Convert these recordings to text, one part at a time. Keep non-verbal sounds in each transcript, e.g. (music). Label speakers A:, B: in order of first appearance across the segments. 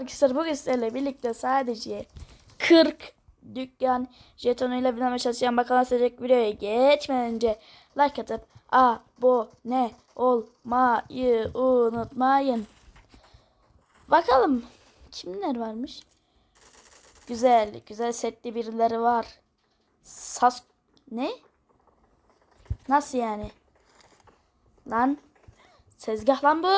A: Arkadaşlar bugün sizlerle birlikte sadece 40 dükkan jetonuyla bilemeye çalışacağım. Bakalım sizce videoya geçmeden önce like atıp abone olmayı unutmayın. Bakalım kimler varmış? Güzel, güzel setli birileri var. Sas ne? Nasıl yani? Lan tezgah lan bu.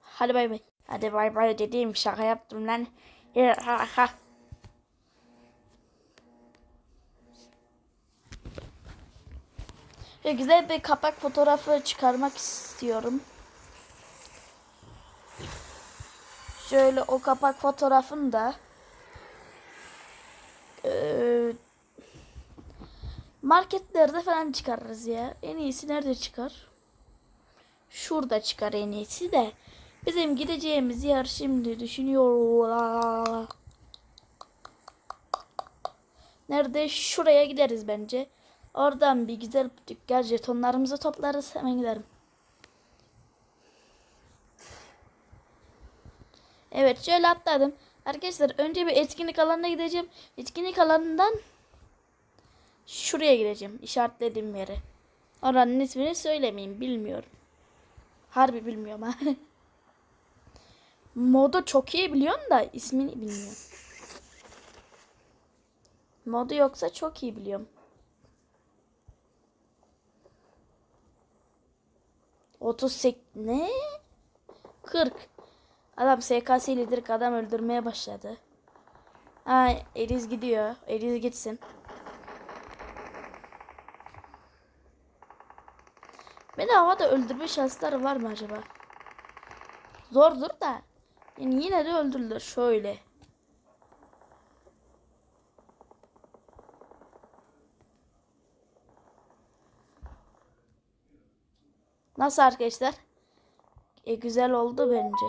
A: Hadi bay bay. Hadi bay bay dediğim şaka yaptım lan. Ve güzel bir kapak fotoğrafı çıkarmak istiyorum. Şöyle o kapak fotoğrafını da eee, marketlerde falan çıkarırız ya. En iyisi nerede çıkar? Şurada çıkar en iyisi de. Bizim gideceğimiz yer şimdi düşünüyorum. Nerede? Şuraya gideriz bence. Oradan bir güzel dükkan jetonlarımızı toplarız. Hemen giderim. Evet şöyle atladım. Arkadaşlar önce bir etkinlik alanına gideceğim. Etkinlik alanından şuraya gideceğim. İşaretlediğim yere. Oranın ismini söylemeyeyim. Bilmiyorum. Harbi bilmiyorum ha. (laughs) Modu çok iyi biliyorum da ismini bilmiyorum. Modu yoksa çok iyi biliyorum. Otuz sek ne? 40. Adam SKS direkt adam öldürmeye başladı. Ha Eliz gidiyor. Eliz gitsin. Beni havada öldürme şansları var mı acaba? Zordur da. Yani yine de öldürülür. Şöyle. Nasıl arkadaşlar? E, güzel oldu bence.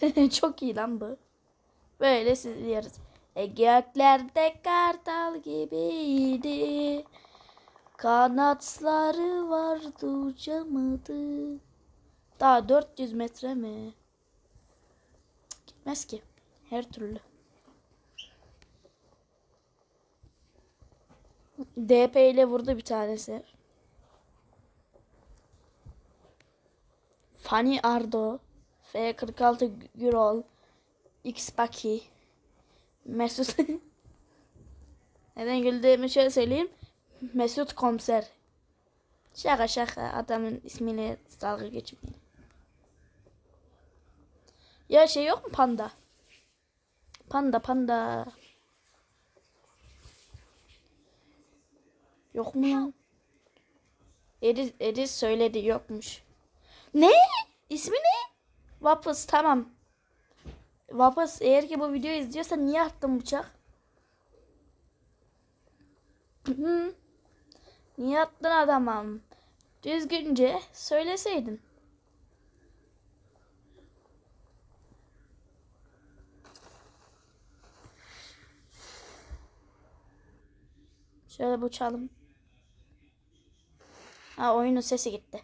A: (laughs) Çok iyi lan bu. Böyle sizleriz. E, göklerde kartal gibiydi. Kanatları vardı uçamadı. Daha 400 metre mi? Gitmez ki. Her türlü. DP ile vurdu bir tanesi. Fanny Ardo. F46 Gürol. X Baki. Mesut. (laughs) Neden güldüğümü şöyle söyleyeyim. Mesut Komiser. Şaka şaka adamın ismini dalga geçmeyin. Ya şey yok mu panda? Panda panda. Yok mu lan? Ediz, Ediz söyledi yokmuş. Ne? İsmi ne? Vapus tamam. Vapus eğer ki bu videoyu izliyorsan niye attın bıçak? Hı. Niye attın adamım? Düzgünce söyleseydin. Şöyle bıçalım. Ha oyunun sesi gitti.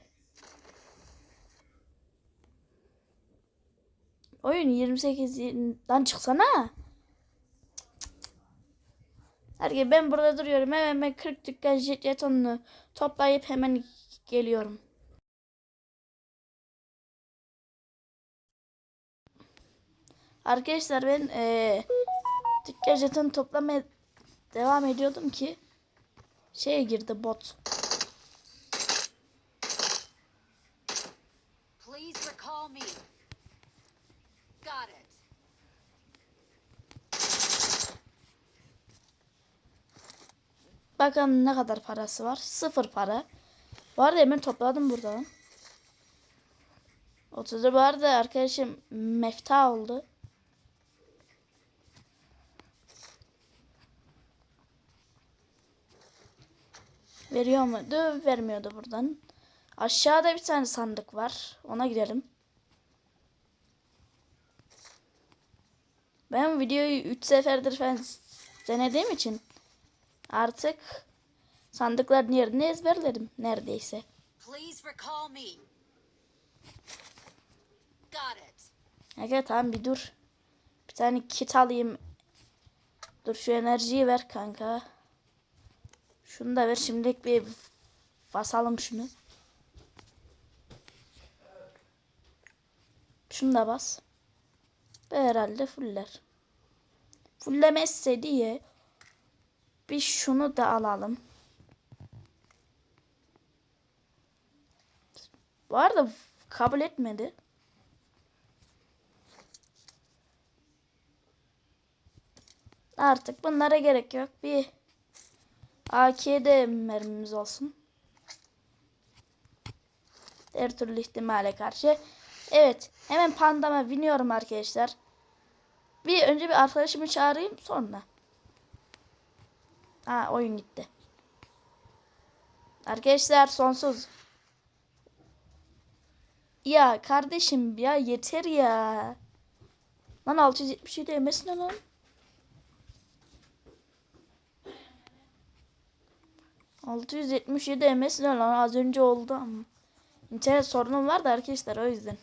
A: Oyun 28'den çıksana. Herkes ben burada duruyorum. Hemen ben 40 dükkan jet jetonunu toplayıp hemen geliyorum. Arkadaşlar ben eee dükkan jetonu toplamaya devam ediyordum ki şeye girdi bot. Bakalım ne kadar parası var. Sıfır para. Bu arada hemen topladım burada. 30 bu arada arkadaşım mefta oldu. Veriyor muydu? Vermiyordu buradan. Aşağıda bir tane sandık var. Ona girelim. Ben videoyu 3 seferdir falan denediğim için artık Sandıkların yerini ezberledim neredeyse. Aga tamam bir dur. Bir tane kit alayım. Dur şu enerjiyi ver kanka. Şunu da ver şimdilik bir basalım şunu. Şunu da bas. Ve herhalde fuller. Fullemezse diye bir şunu da alalım. Bu arada kabul etmedi. Artık bunlara gerek yok. Bir AK'de mermimiz olsun. Her türlü ihtimale karşı. Evet. Hemen pandama biniyorum arkadaşlar. Bir önce bir arkadaşımı çağırayım sonra. Ha oyun gitti. Arkadaşlar sonsuz. Ya kardeşim ya yeter ya. Lan 677 MS ne lan? ...677 MS ne lan az önce oldu ama... ...internet sorunum var da arkadaşlar o yüzden.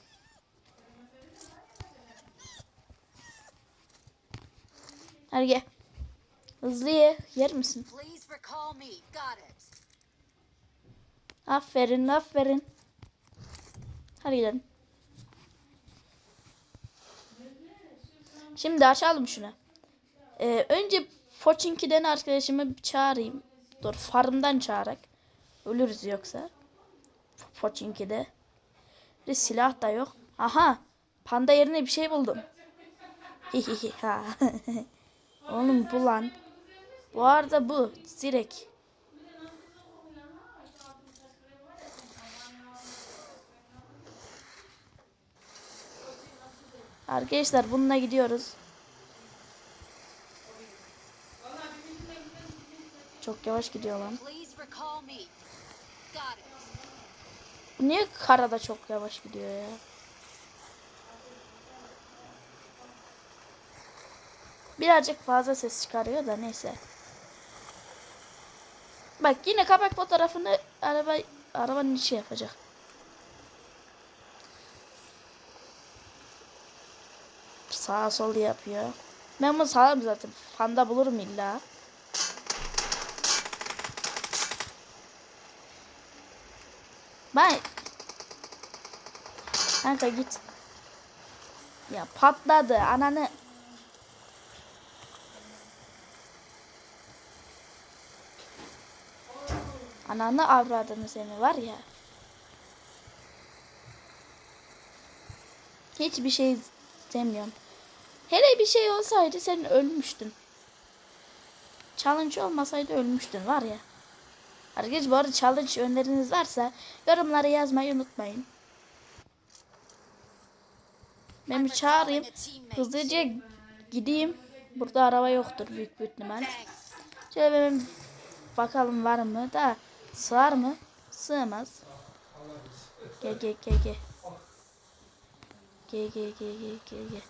A: Hadi gel. Hızlı ye. Yer misin? Aferin aferin. Hadi gidelim. Şimdi açalım şunu. Ee, önce Pochinki'den arkadaşımı çağırayım. Dur farmdan çağırak. Ölürüz yoksa. Pochinki'de. Bir silah da yok. Aha. Panda yerine bir şey buldum. Hihihi ha. (laughs) Oğlum bu lan. Bu arada bu. Direkt. Arkadaşlar bununla gidiyoruz. Çok yavaş gidiyor lan. Niye karada çok yavaş gidiyor ya? Birazcık fazla ses çıkarıyor da neyse. Bak yine kapak fotoğrafını araba arabanın içi yapacak. Sağa sol yapıyor. Ben bunu sağlarım zaten. Fanda bulurum illa. Ben Kanka git. Ya patladı ananı. Ananı avradını seni var ya. Hiçbir şey demiyorum. Hele bir şey olsaydı sen ölmüştün. Challenge olmasaydı ölmüştün var ya. Arkadaşlar bu arada challenge öneriniz varsa yorumlara yazmayı unutmayın. Ben bir çağırayım. Hızlıca gideyim. Burada araba yoktur büyük bir ihtimal. Şöyle hemen bakalım var mı da sığar mı? Sığmaz. Gel gel gel gel. Gel gel gel gel gel gel.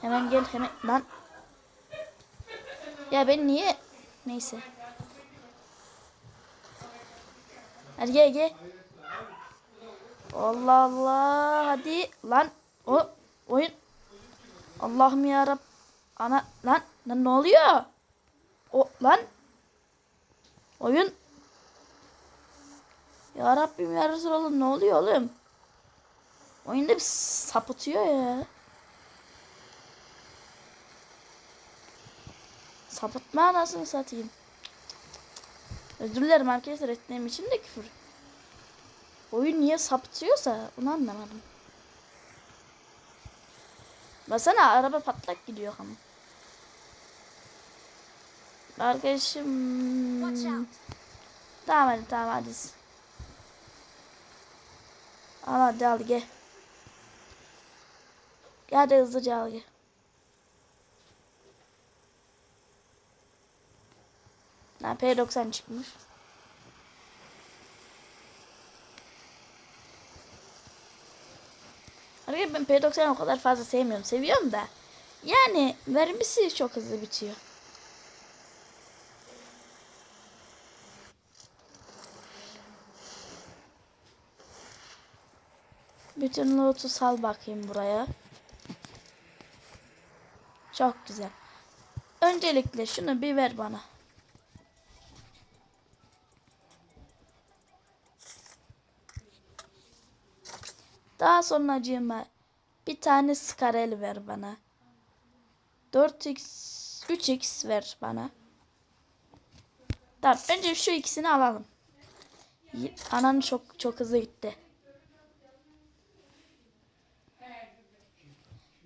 A: Hemen gel hemen lan. Ya ben niye? Neyse. Hadi gel gel. Allah Allah hadi lan o oyun Allah'ım ya Rab ana lan lan ne oluyor? O lan oyun Ya Rabbim ya Resulallah ne oluyor oğlum? Oyunda bir sapıtıyor ya. Sapıtma anasını satayım. Özür dilerim arkadaşlar ettiğim için de küfür. Oyun niye sapıtıyorsa onu anlamadım. Basana araba patlak gidiyor ama. Arkadaşım. Tamam hadi tamam hadi. Al hadi al gel. Gel hadi hızlıca al gel. Ha, P90 çıkmış. Arkadaşlar ben P90'ı o kadar fazla sevmiyorum. Seviyorum da. Yani mermisi çok hızlı bitiyor. Bütün loot'u sal bakayım buraya. Çok güzel. Öncelikle şunu bir ver bana. Daha sonracığıma bir tane skarel ver bana. 4x 3x ver bana. Tamam önce şu ikisini alalım. Anan çok çok hızlı gitti.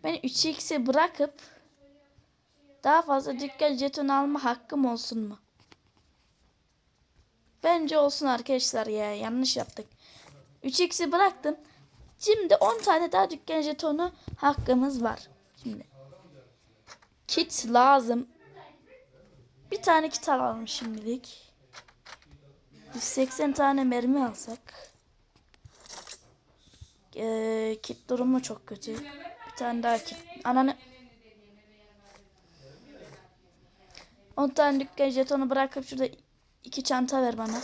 A: Ben 3x'i bırakıp daha fazla dükkan jeton alma hakkım olsun mu? Bence olsun arkadaşlar ya. Yanlış yaptık. 3x'i bıraktım. Şimdi 10 tane daha dükkan jetonu hakkımız var. Şimdi. Kit lazım. Bir tane kit alalım şimdilik. 180 tane mermi alsak. Ee, kit durumu çok kötü. Tane daha kit. Ananı. 10 tane dükkan jetonu bırakıp şurada iki çanta ver bana.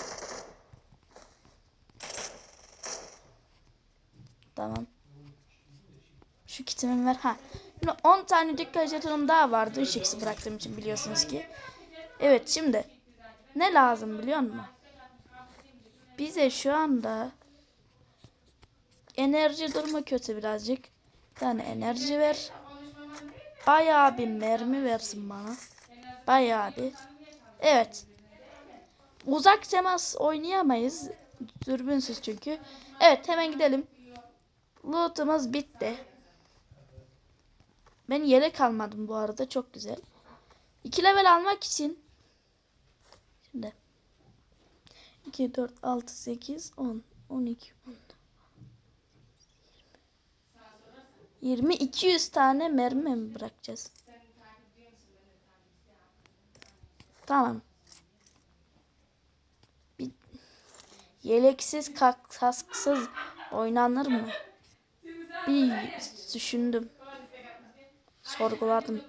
A: Tamam. Şu kitimi ver. Ha. Şimdi 10 tane dükkan jetonum daha vardı. 3x'i bıraktığım için biliyorsunuz ki. Evet şimdi. Ne lazım biliyor musun? Bize şu anda enerji durumu kötü birazcık. Tane enerji ver. Bayağı bir mermi versin bana. Bayağı bir. Evet. Uzak temas oynayamayız. Dürbünsüz çünkü. Evet hemen gidelim. Loot'umuz bitti. Ben yelek almadım bu arada. Çok güzel. 2 level almak için şimdi 2, 4, 6, 8, 10, 12, 14, 20, 200 tane mermi mi bırakacağız? Tamam. Bir yeleksiz, kasksız oynanır mı? Bir düşündüm. Sorguladım.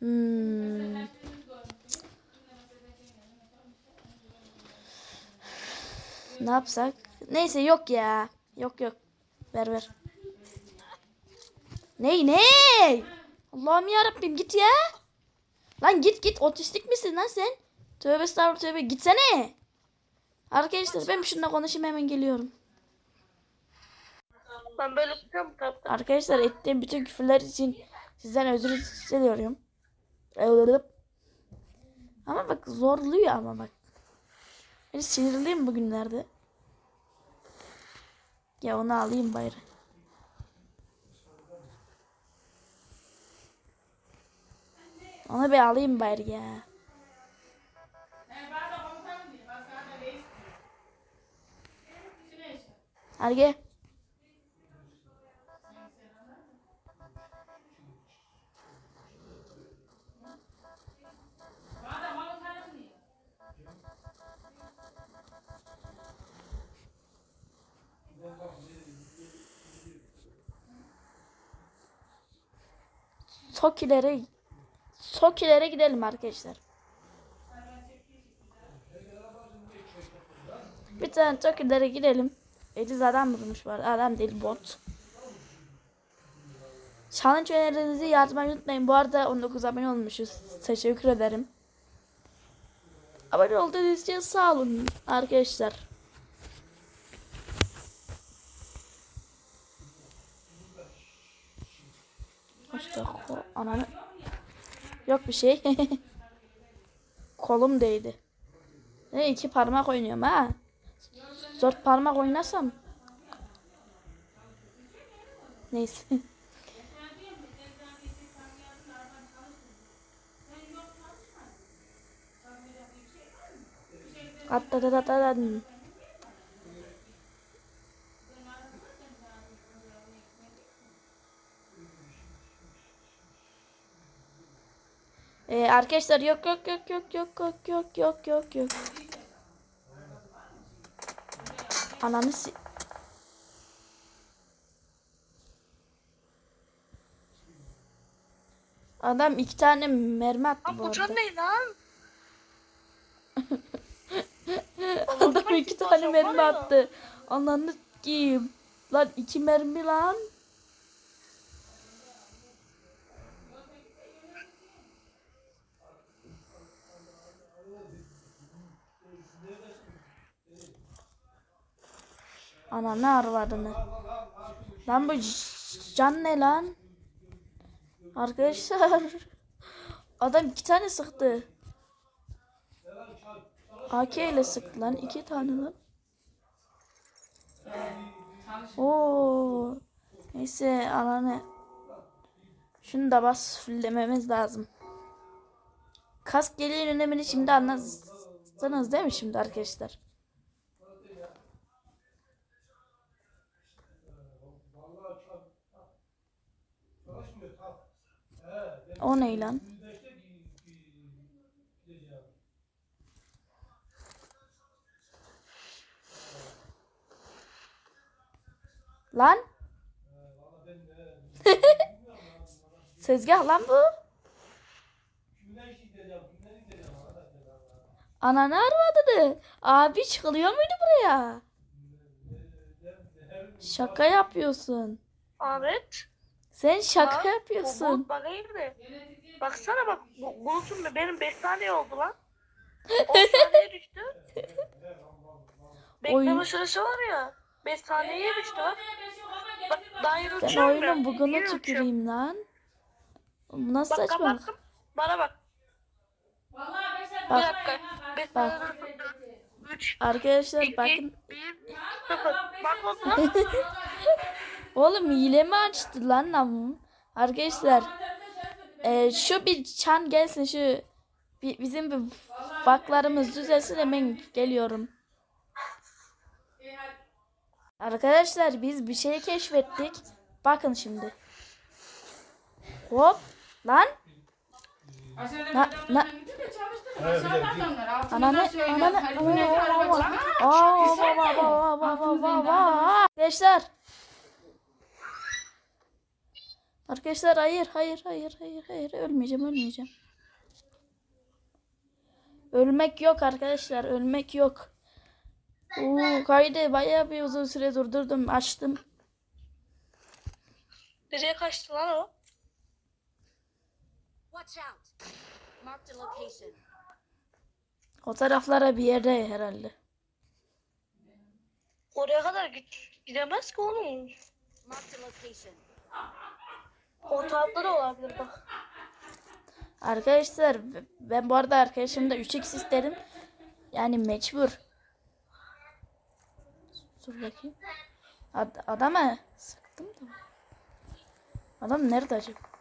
A: Hmm. Ne yapsak? Neyse yok ya. Yok yok. Ver ver. Ney ney? Allah'ım ya Rabbim git ya. Lan git git otistik misin lan sen? Tövbe estağfurullah tövbe gitsene. Arkadaşlar ben şununla konuşayım hemen geliyorum.
B: Ben böyle tutuyorum kaptan.
A: Arkadaşlar ettiğim bütün küfürler için sizden özür diliyorum. Ama bak zorluyor ama bak. Ben sinirliyim bugünlerde. Ya onu alayım bari. Onu bir alayım bari ya. Hadi gel. Tokilere Tokilere gidelim arkadaşlar. Bir tane Tokilere gidelim. Ediz adam bulmuş var. Adam değil bot. Challenge önerinizi yazmayı unutmayın. Bu arada 19 abone olmuşuz. Teşekkür ederim. Abone olduğunuz için sağ olun arkadaşlar. İşte ananı. Yok bir şey. (laughs) Kolum değdi. Ne iki parmak oynuyorum ha. Dört parmak oynasam. Neyse. (laughs) Atlatatadan. Ee, arkadaşlar yok yok yok yok yok yok yok yok yok yok. Ananı si Adam iki tane mermi attı
B: Lan
A: bu
B: bu
A: arada.
B: ne lan? (laughs)
A: Adam iki tane mermi attı. Ananı giyeyim. Lan iki mermi lan. Ana ne arvadını. Lan bu can ne lan? Arkadaşlar. (laughs) Adam iki tane sıktı. AK ile sıktı lan. iki tane lan. Oo. Neyse alanı. Şunu da bas fullememiz lazım. Kask geliyor önemini şimdi anladınız değil mi şimdi arkadaşlar? O ne lan? Lan? (laughs) Sezgah lan bu. Ananı arvadı. Abi çıkılıyor muydu buraya? Şaka yapıyorsun.
B: Ahmet.
A: Sen şaka
B: Bak, Bu
A: yapıyorsun.
B: bakayım mı? Baksana bak bu, bulutun be- benim 5 saniye oldu lan. (laughs) 10 saniye düştü. Bekleme
A: Oy.
B: süresi var ya. 5 saniyeye düştü bak. Bak daha yeni
A: Ben
B: uçuyorum
A: oyunun
B: Yeni
A: bugunu
B: uçuyorum.
A: tüküreyim lan. Bu nasıl
B: Bak
A: saçmalık?
B: kapattım. Bana bak. Bir
A: Bak,
B: dakika. 5
A: Bak.
B: saniye 3
A: arkadaşlar
B: 2
A: bakın.
B: 1 0 Bak oldu lan.
A: Oğlum hile mi açtı lan lan? Arkadaşlar e, şu bir çan gelsin şu bi- bizim bir baklarımız düzelsin hemen geliyorum. Arkadaşlar biz bir şey keşfettik. Bakın şimdi. Hop lan. Na, na, Aa, va, va, va, va, va, va, va. Arkadaşlar. Arkadaşlar hayır hayır hayır hayır hayır ölmeyeceğim ölmeyeceğim. Ölmek yok arkadaşlar ölmek yok. Oo, kaydı bayağı bir uzun süre durdurdum açtım.
B: Nereye kaçtı lan o?
C: Watch out.
A: O taraflara bir yerde herhalde.
B: Oraya kadar gidemez ki oğlum. O tarafta da olabilir bak.
A: Arkadaşlar ben bu arada arkadaşımda 3x istedim. Yani mecbur. Dur bakayım. Ad adama sıktım da. Adam nerede acaba?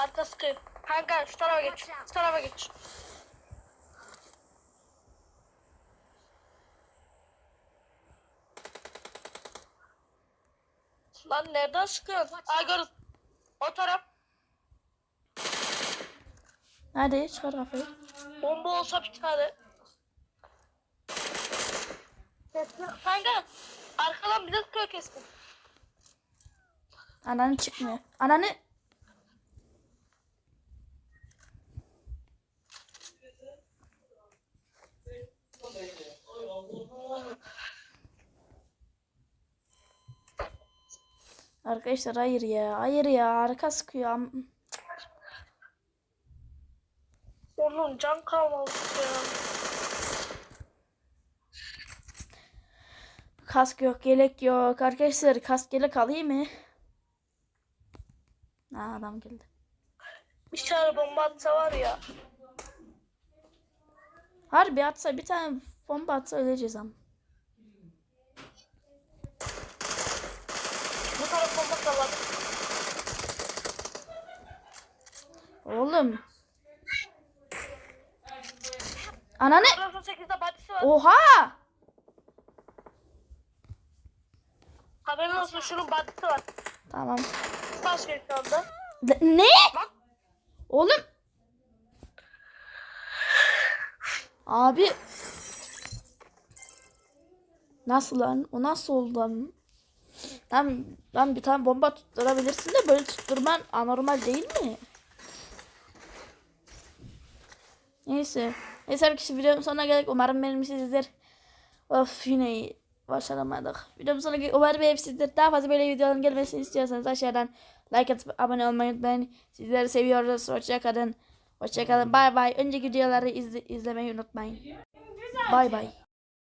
B: Arka sıkı. Kanka şu tarafa geç. Şu tarafa geç. Lan nereden sıkıyorsun? Aa gördüm. O taraf.
A: Hadi çıkar kafayı.
B: Bomba olsa bir tane. Kanka arkadan bir de sıkıyor kestim.
A: Ananı çıkmıyor. Ananı. Arkadaşlar hayır ya. Hayır ya. Arka sıkıyor.
B: Oğlum can kalmadı ya.
A: Kask yok. Yelek yok. Arkadaşlar kask yelek alayım mı? Ha adam geldi.
B: Bir tane bomba atsa var ya.
A: Harbi atsa bir tane bomba atsa öleceğiz ama.
B: Bu taraf bomba var.
A: Oğlum. Ananı.
B: Tarafın 8'de badisi var.
A: Oha.
B: Haberin olsun şunun badisi var.
A: Tamam.
B: Şu anda.
A: Ne?
B: Bak.
A: Oğlum. Abi. Nasıl lan? O nasıl oldu lan? Tam lan bir tane bomba tutturabilirsin de böyle tutturman anormal değil mi? Neyse. Neyse arkadaşlar videonun sonuna geldik. Umarım beğenmişsinizdir. Of yine başaramadık. Videomun sonuna umarım hepsidir. Daha fazla böyle videoların gelmesini istiyorsanız aşağıdan like atıp abone olmayı unutmayın. Sizleri seviyoruz. Hoşçakalın. Hoşçakalın. Bay bay. Önceki videoları izle- izlemeyi unutmayın. Bay bay.